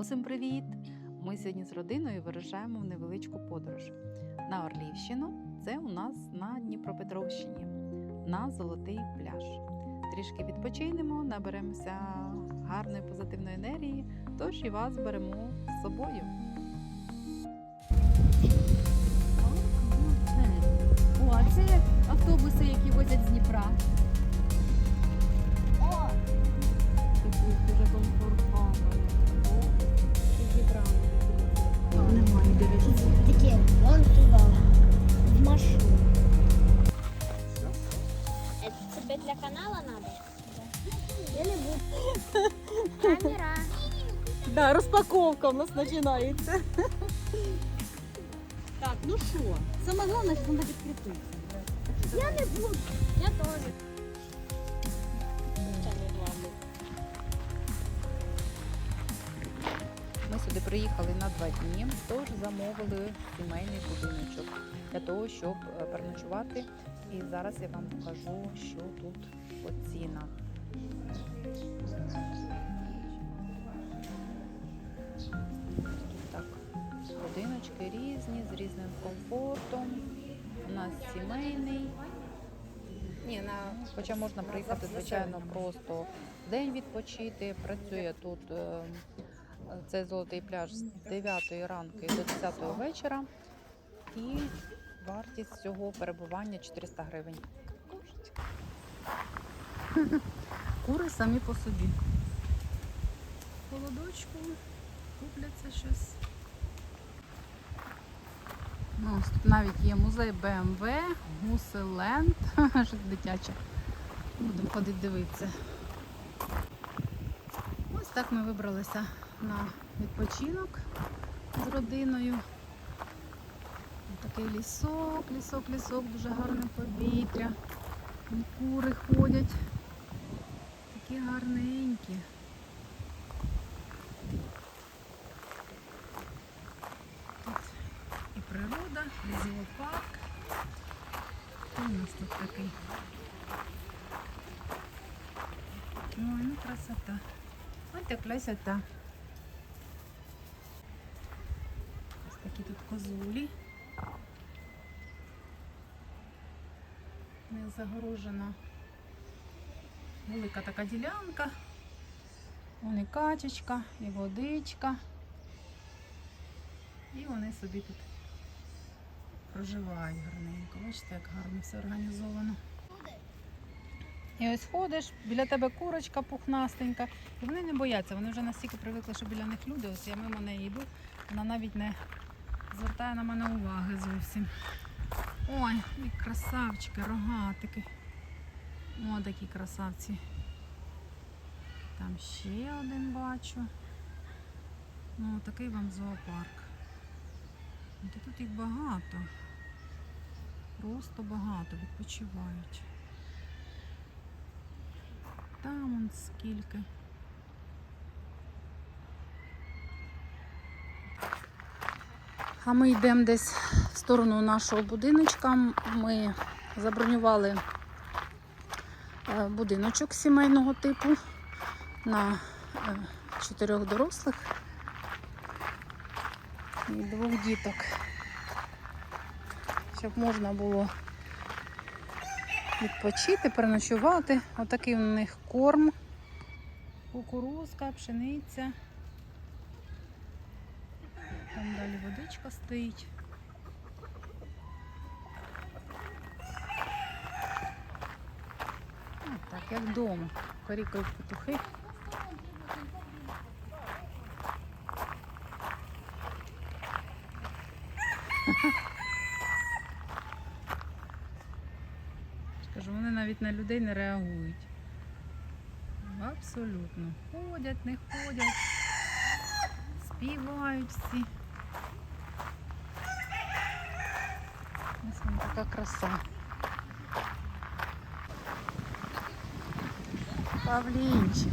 Усім привіт! Ми сьогодні з родиною вирушаємо в невеличку подорож на Орлівщину. Це у нас на Дніпропетровщині, на Золотий пляж. Трішки відпочинемо, наберемося гарної позитивної енергії, тож і вас беремо з собою. О, а це автобуси, які возять з Дніпра. О, Тут дуже комфортно. Немає, дивіться. таке, вон туди, в машину. Тебе для канала надо? Я не буду. Камера. Да, розпаковка у нас починається. Так, ну що? Саме головне, що вона відкритися. Я не буду. Я теж. Ми сюди приїхали на два дні, тож замовили сімейний будиночок для того, щоб е, переночувати. І зараз я вам покажу, що тут по цінах. Так, будиночки різні, з різним комфортом. У нас сімейний. Ні, на... Хоча можна приїхати, звичайно, просто день відпочити. Працює тут цей золотий пляж з 9 ранку до 10 вечора. І вартість цього перебування 400 гривень. Кури самі по собі. Холодочку, купляться щось. Ну, тут навіть є музей БМВ, Гуселенд, щось дитяче. Будемо ходити дивитися. Ось так ми вибралися на відпочинок з родиною. Такий лісок, лісок, лісок, дуже гарне повітря. Кури ходять. Такі гарненькі. Тут і природа, і зоопарк. Хто у нас тут такий? Ой, ну красота. Ось так красота. Такі тут козулі. Не загорожена велика така ділянка. Вон і качечка, і водичка. І вони собі тут проживають гарненько. Бачите, як гарно все організовано. І ось ходиш, біля тебе курочка пухнастенька. І вони не бояться, вони вже настільки привикли, що біля них люди. Ось я мимо неї йду, вона навіть не звертає на мене уваги зовсім. Ой, які красавчики, рогатики. О, такі красавці. Там ще один бачу. Ну, такий вам зоопарк. От і тут їх багато. Просто багато відпочивають. Там он скільки. А ми йдемо десь в сторону нашого будиночка. Ми забронювали е, будиночок сімейного типу на е, чотирьох дорослих і двох діток. Щоб можна було відпочити, переночувати. Отакий у них корм, кукурузка, пшениця. Там водичка стоїть. Ну, так, як вдома. Корікають петухи. Скажу, вони навіть на людей не реагують. Абсолютно. Ходять, не ходять, співають всі. Ось краса. Павлінчик.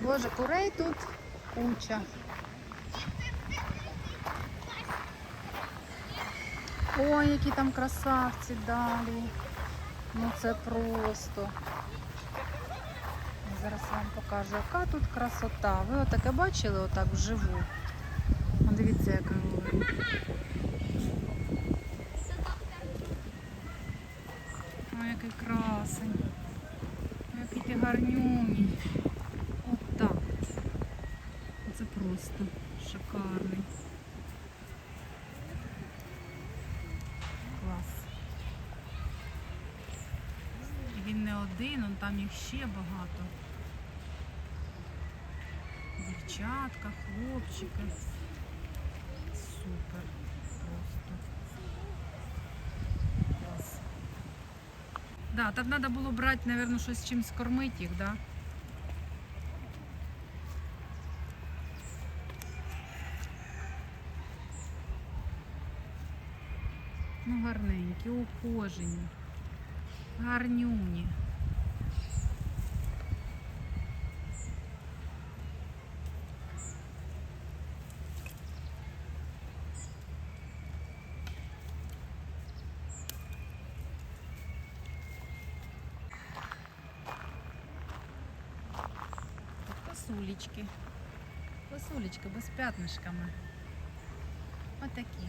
Боже, курей тут куча. Ой, які там красавці далі. Ну це просто Зараз вам покажу, яка тут красота. Ви отаке бачили отак вживу? Дивіться, яка. Ой, який красень. Ой, Який ти гарнюній. От так. Це просто шикарний. Клас. І він не один, он там їх ще багато. Дівчатка, хлопчики. Супер. Просто. Клас. Да, там треба було брати, мабуть, щось чимось кормити їх, да? Ну, гарненькі, ухожені, гарнюні. Косулечки без п'ятнишками. Отакі.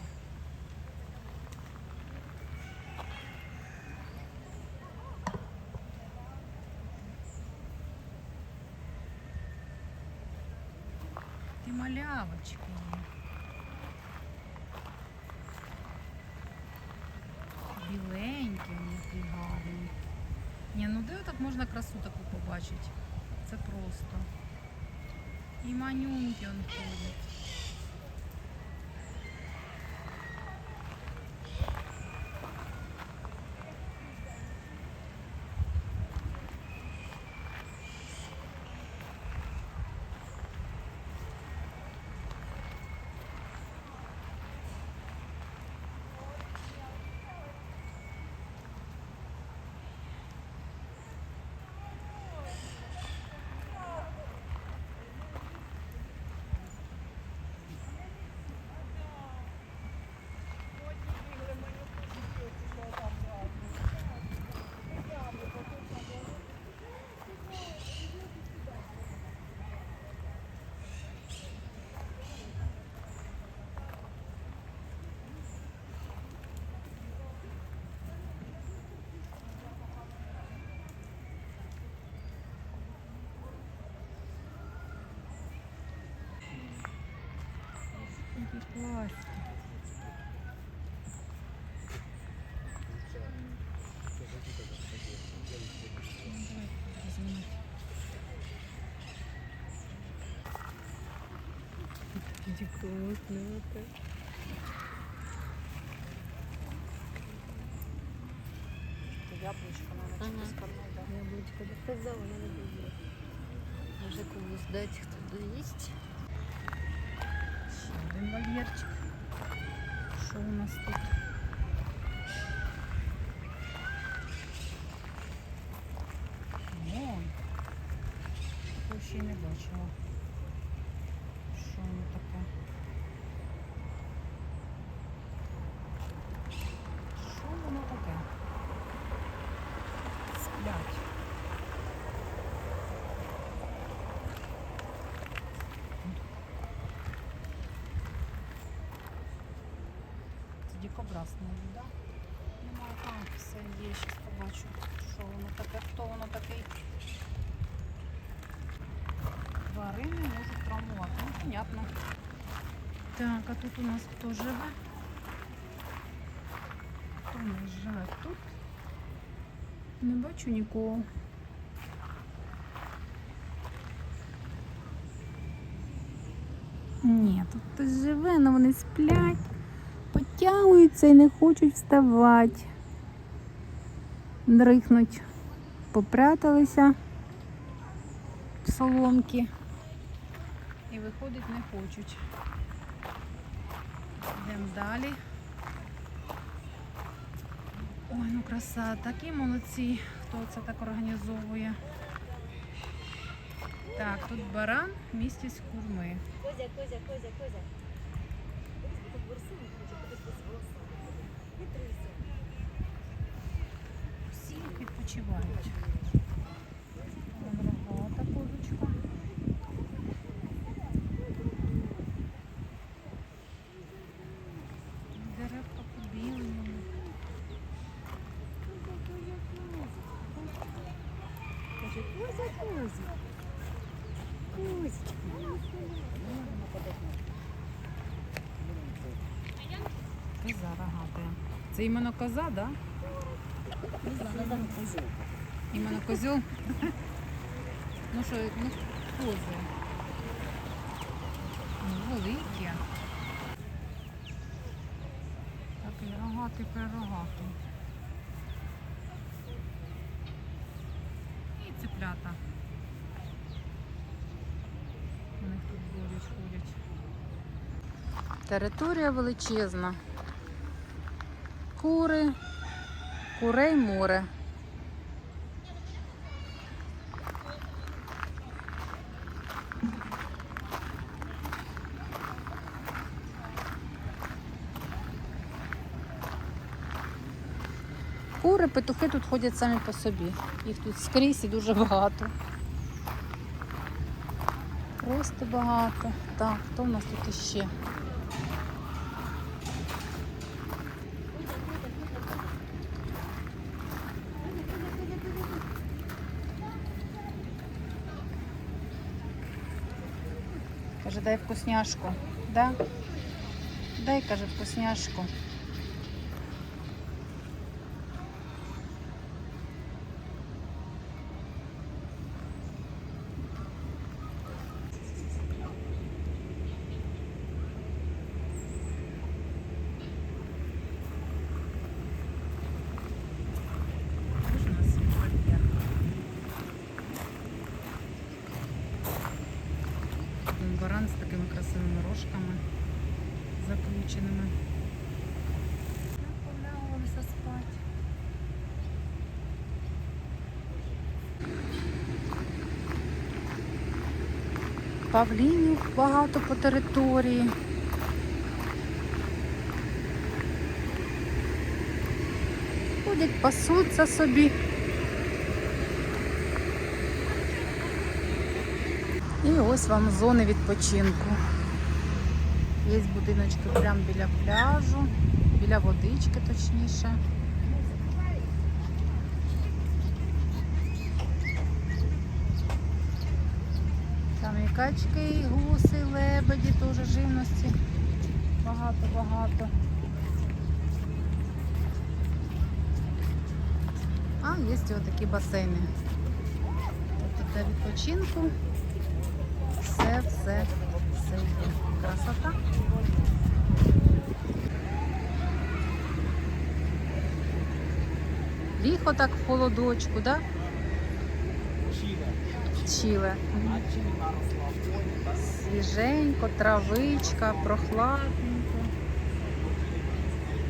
Ти малявочки. є. Біленькі, вони які гарні. Ні, ну де так можна красу таку побачити? Це просто. І манюнки он ходять. дипломат надо. Яблочко надо ага. через да. Яблочко доказала, надо было. Мужик у нас дать их туда есть. Еще один вольерчик. Что у нас тут? О, такой еще не бачила. Це дикобраз не да? Немає. А, все є, зараз побачу, що воно таке, хто воно такий. Тварини можуть травмувати. Ну, понятно. Так, а тут у нас хто живе? Хто у нас живе тут? Не бачу нікого. Ні, тут хтось живе, але вони сплять, потягуються і не хочуть вставати. Дрихнуть, попряталися в соломки і виходить не хочуть. Йдемо далі. Ой, ну краса, такі молодці, хто це так організовує. Так, тут баран в місті з курми. Козя, Козя, Козя, Козя. відпочивають. Рогата курочка. Деревка побілені. Каже, кузя, кузя. Коза рогата. Це іменно коза, так? Да? Іменно козьол. Ну що, ну кози. Ну, великі. Такий рогатий прирогатий. І цеплята. У них тут ходять, ходять. Територія величезна. Кури, курей море. Кури, петухи тут ходять самі по собі. Їх тут скрізь і дуже багато. Просто багато. Так, хто в нас тут іще? Каже, дай вкусняшку. Да? Дай, каже, вкусняшку. Ось у нас вольєр. Один баран з такими красивими рожками заключеними. Полягалися спати. Павлінів багато по території. Ходять, пасуться собі. І ось вам зони відпочинку. Є будиночки прямо біля пляжу, біля водички точніше. Там і качки, і гуси, і лебеді, теж живності. Багато-багато. А, є ось такі басейни. Тобто для відпочинку все, все, все є. Красота. Ліхо так в холодочку, да? Чіле. Свіженько, травичка, прохладненько.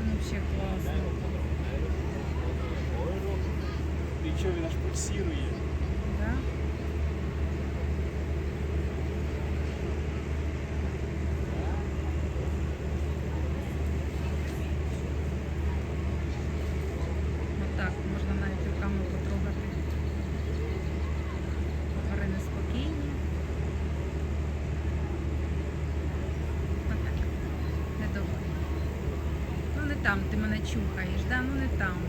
Ну, Взагалі класно. І що він аж пульсирує? Да? Отак, можна навіть руками потрогати. Тварини спокійні. Не добре. Ну не ти да? Ну не там.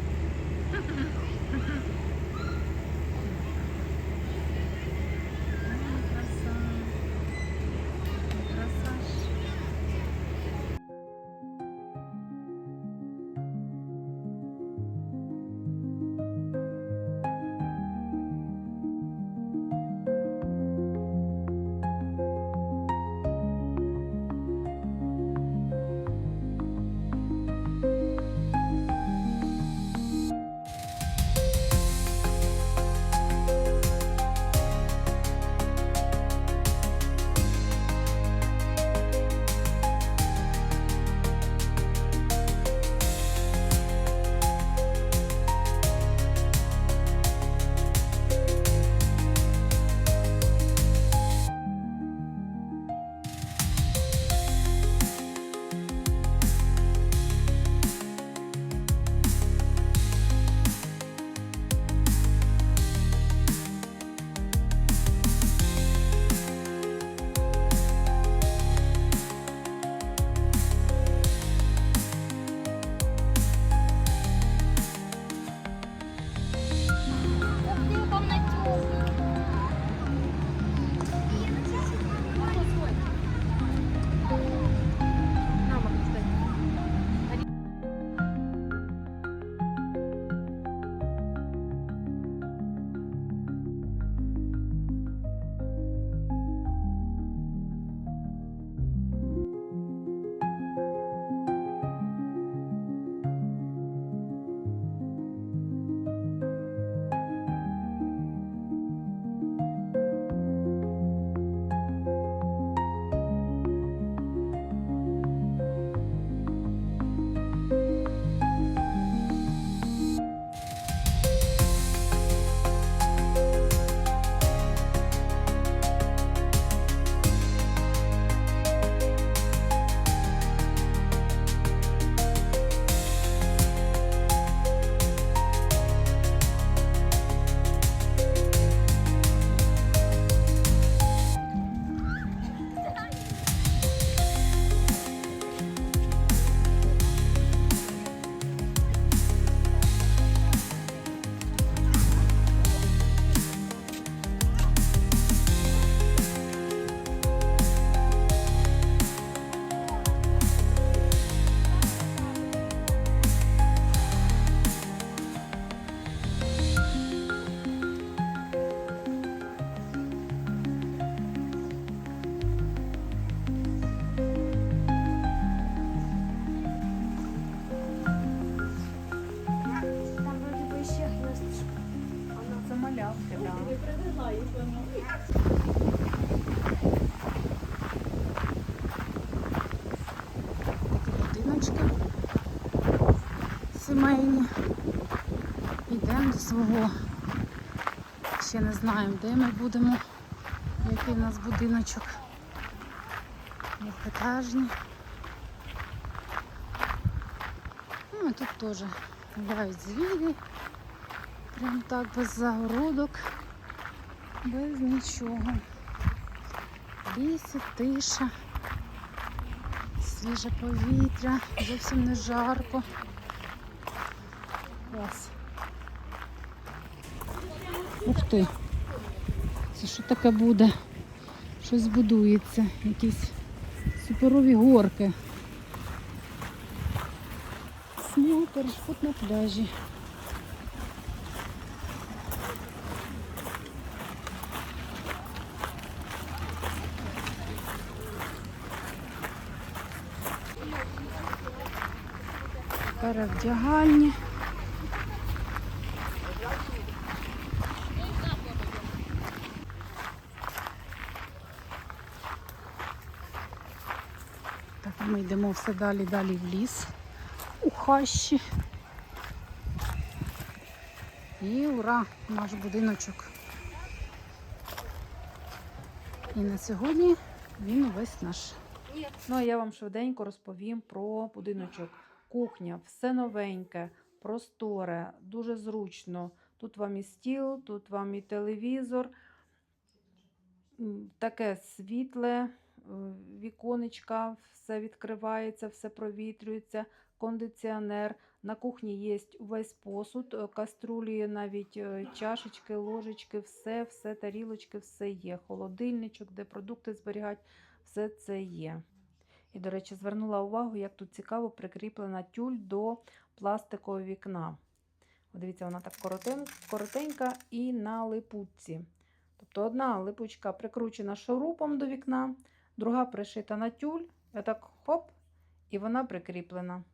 Такі будиночки сімейні. Йдемо до свого. Ще не знаємо, де ми будемо, який у нас будиночок. Двохетажні. Ну, і тут теж гуляють звірі. Прям так без загородок, без нічого. Ліс, і тиша свіже повітря, зовсім не жарко. Клас. Ух ти. Це що таке буде? Щось будується, якісь суперові горки. Сміл перешкод на пляжі. Перевдягальні. Так, ми йдемо все далі, далі в ліс у хащі. І ура! Наш будиночок. І на сьогодні він увесь наш. Ну, а я вам швиденько розповім про будиночок. Кухня, все новеньке, просторе, дуже зручно. Тут вам і стіл, тут вам і телевізор. Таке світле, е, віконечка, все відкривається, все провітрюється, кондиціонер. На кухні є весь посуд, е, каструлі, навіть е, чашечки, ложечки, все, все, тарілочки, все є. Холодильничок, де продукти зберігати, все це є. І, до речі, звернула увагу, як тут цікаво прикріплена тюль до пластикового вікна. Дивіться, вона так коротенька і на липучці. Тобто одна липучка прикручена шурупом до вікна, друга пришита на тюль. І так хоп, і вона прикріплена.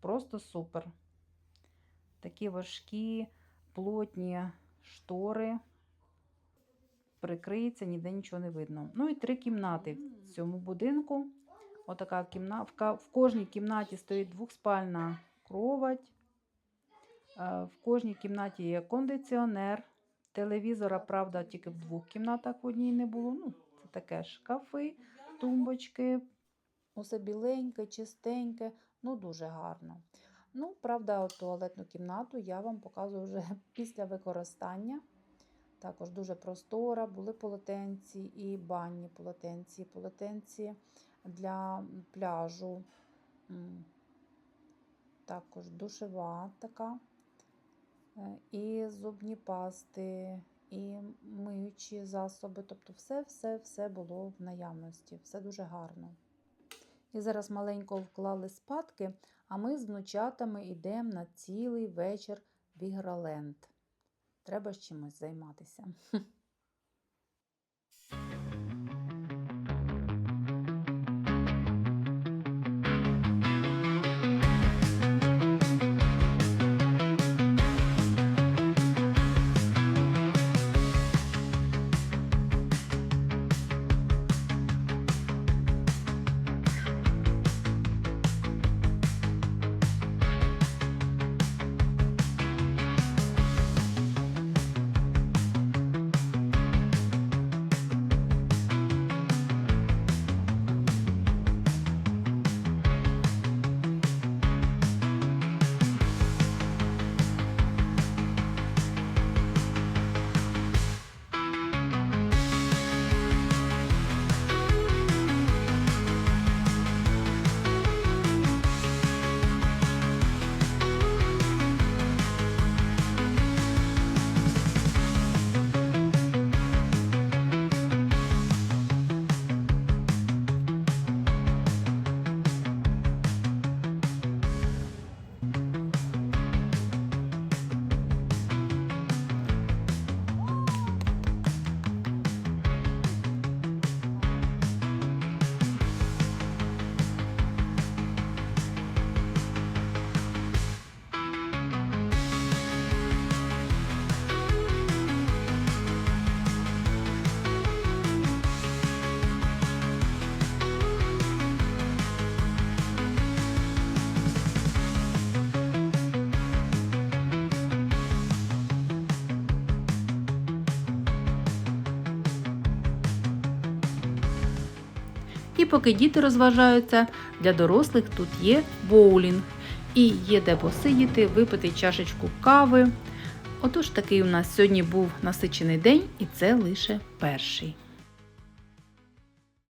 Просто супер. Такі важкі, плотні штори. Прикриється, ніде нічого не видно. Ну і три кімнати в цьому будинку. Отака кімната. В, кожній кімнаті стоїть двохспальна кровать. Е, В кожній кімнаті є кондиціонер. Телевізора, правда, тільки в двох кімнатах в одній не було. Ну, це таке шкафи, тумбочки. Усе біленьке, чистеньке, ну дуже гарно. Ну, правда, туалетну кімнату я вам показую вже після використання. Також дуже простора, були полотенці і банні полотенці, полотенці для пляжу. Також душева така. Е, І зубні пасти, і миючі засоби. Тобто все, все, все було в наявності. Все дуже гарно. І зараз маленько вклали спадки, а ми з внучатами йдемо на цілий вечір в Ігроленд. Треба з чимось займатися. поки діти розважаються, для дорослих тут є боулінг. І є де посидіти, випити чашечку кави. Отож такий у нас сьогодні був насичений день, і це лише перший.